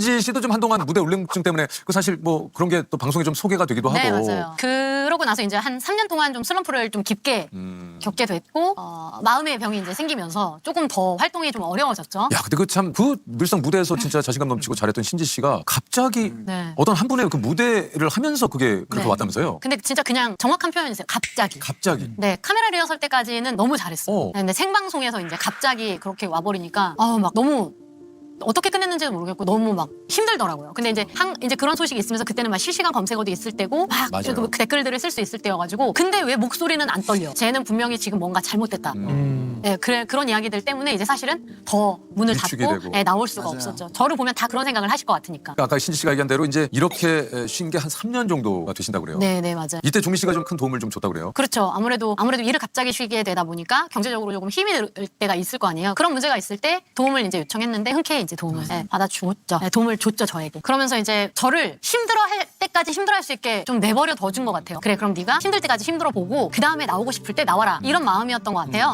신지 씨도 좀 한동안 무대 울렁증 때문에 그 사실 뭐 그런 게 또 방송에 좀 소개가 되기도 하고. 네, 맞아요. 그러고 나서 이제 한 3년 동안 좀 슬럼프를 좀 깊게 음. 겪게 됐고 어, 마음의 병이 이제 생기면서 조금 더 활동이 좀 어려워졌죠. 야, 근데 그 참 그 늘상 무대에서 진짜 자신감 넘치고 잘했던 신지 씨가 갑자기 네. 어떤 한 분의 그 무대를 하면서 그게 그렇게 네. 왔다면서요? 근데 진짜 그냥 정확한 표현이세요. 갑자기. 갑자기. 네, 카메라 리허설 때까지는 너무 잘했어요. 어. 네, 근데 생방송에서 이제 갑자기 그렇게 와버리니까, 아, 막 너무 어떻게 끝냈는지도 모르겠고 너무 막 힘들더라고요. 근데 이제 한 이제 그런 소식이 있으면서 그때는 막 실시간 검색어도 있을 때고 막 맞아요. 그 댓글들을 쓸 수 있을 때여가지고 근데 왜 목소리는 안 떨려? 쟤는 분명히 지금 뭔가 잘못됐다. 음. 네, 그래 그런 이야기들 때문에 이제 사실은 더 문을 위축이 닫고 되고. 네, 나올 수가 맞아요. 없었죠. 저를 보면 다 그런 생각을 하실 것 같으니까. 그러니까 아까 신지 씨가 얘기한 대로 이제 이렇게 쉰 게 한 3년 정도가 되신다고 그래요. 네, 네, 맞아요. 이때 종민 씨가 좀 큰 도움을 좀 줬다고 그래요. 그렇죠. 아무래도 아무래도 일을 갑자기 쉬게 되다 보니까 경제적으로 조금 힘이 들 때가 있을 거 아니에요. 그런 문제가 있을 때 도움을 이제 요청했는데 흔쾌히 이제 도움을 네, 받아주었죠. 네, 도움을 줬죠 저에게. 그러면서 이제 저를 힘들어할 때까지 힘들어할 수 있게 좀 내버려 둬준 것 같아요. 그래 그럼 네가 힘들 때까지 힘들어 보고 그 다음에 나오고 싶을 때 나와라 이런 마음이었던 것 같아요.